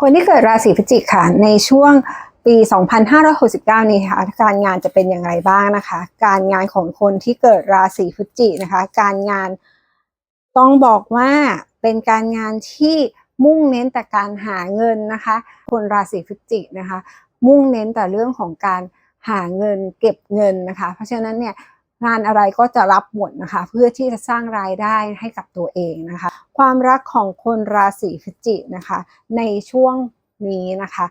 คนที่เกิดราศีพฤศจิกค่ะ ในช่วงปี 2569 นี้ค่ะ การงานจะเป็นอย่างไรบ้างนะคะ การงานของคนที่เกิดราศีพฤศจิกนะคะ การงานต้องบอกว่าเป็นการงานที่มุ่งเน้นแต่การหาเงินนะคะ คนราศีพฤศจิกนะคะ มุ่งเน้นแต่เรื่องของการหาเงินเก็บเงินนะคะ เพราะฉะนั้นเนี่ย งานอะไรก็จะรับหมดนะคะ เพื่อที่จะสร้างรายได้ให้กับตัวเองนะคะ ความรักของคนราศีพฤศจิกนะคะ ในช่วงนี้นะคะ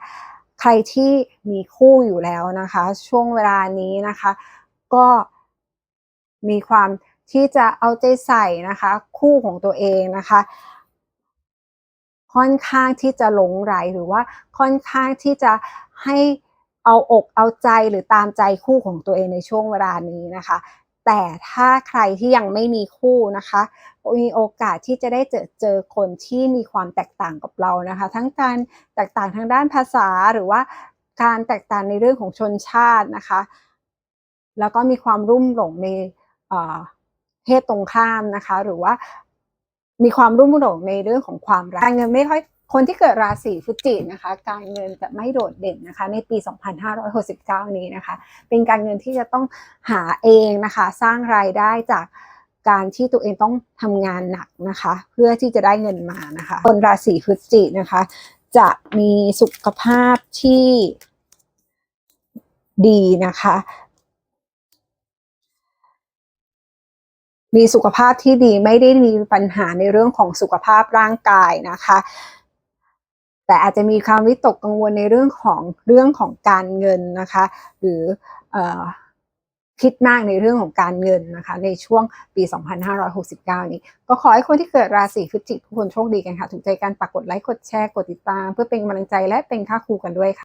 ใครที่มีคู่อยู่แล้วนะคะ ช่วงเวลานี้นะคะ ก็มีความที่จะเอาใจใส่นะคะ คู่ของตัวเองนะคะ ค่อนข้างที่จะหลงไหลหรือว่าค่อนข้างที่จะให้ เอาอกเอาใจหรือตามใจคู่ของตัวเองในช่วงเวลานี้นะคะ แต่ถ้าใครที่ยังไม่มีคู่นะคะ มีโอกาสที่จะได้เจอเจอคนที่มีความแตกต่างกับเรานะคะ ทั้งการแตกต่างทางด้านภาษาหรือว่าการแตกต่างในเรื่องของชนชาตินะคะ แล้วก็มีความรุ่มหลงในเพศตรงข้ามนะคะ หรือว่ามีความรุ่มหลงในเรื่องของความรักการเงินไม่ค่อย คนที่เกิดราศีพฤศจินะคะ การเงินจะไม่โดดเด่นนะคะ ในปี 2569 นี้นะคะ เป็นการเงินที่จะต้องหาเองนะคะ สร้างรายได้จากการที่ตัวเองต้องทำงานหนักนะคะ เพื่อที่จะได้เงินมานะคะ คนราศีพฤศจินะคะ จะมีสุขภาพที่ดีนะคะ มีสุขภาพที่ดีไม่ได้มีปัญหาในเรื่องของสุขภาพร่างกายนะคะ แต่อาจจะมีความวิตกกังวลในเรื่องของเรื่องของการเงินนะคะ หรืออคิดมากในเรื่องของการเงินนะคะ ในช่วงปี 2569 นี้ ก็ขอให้คนที่เกิดราศีพฤศจิกทุกคนโชคดีกันค่ะ ถูกใจการปักกดไลค์กดแชร์กดติดตาม เพื่อเป็นกำลังใจและเป็นค่าครูกันด้วยค่ะ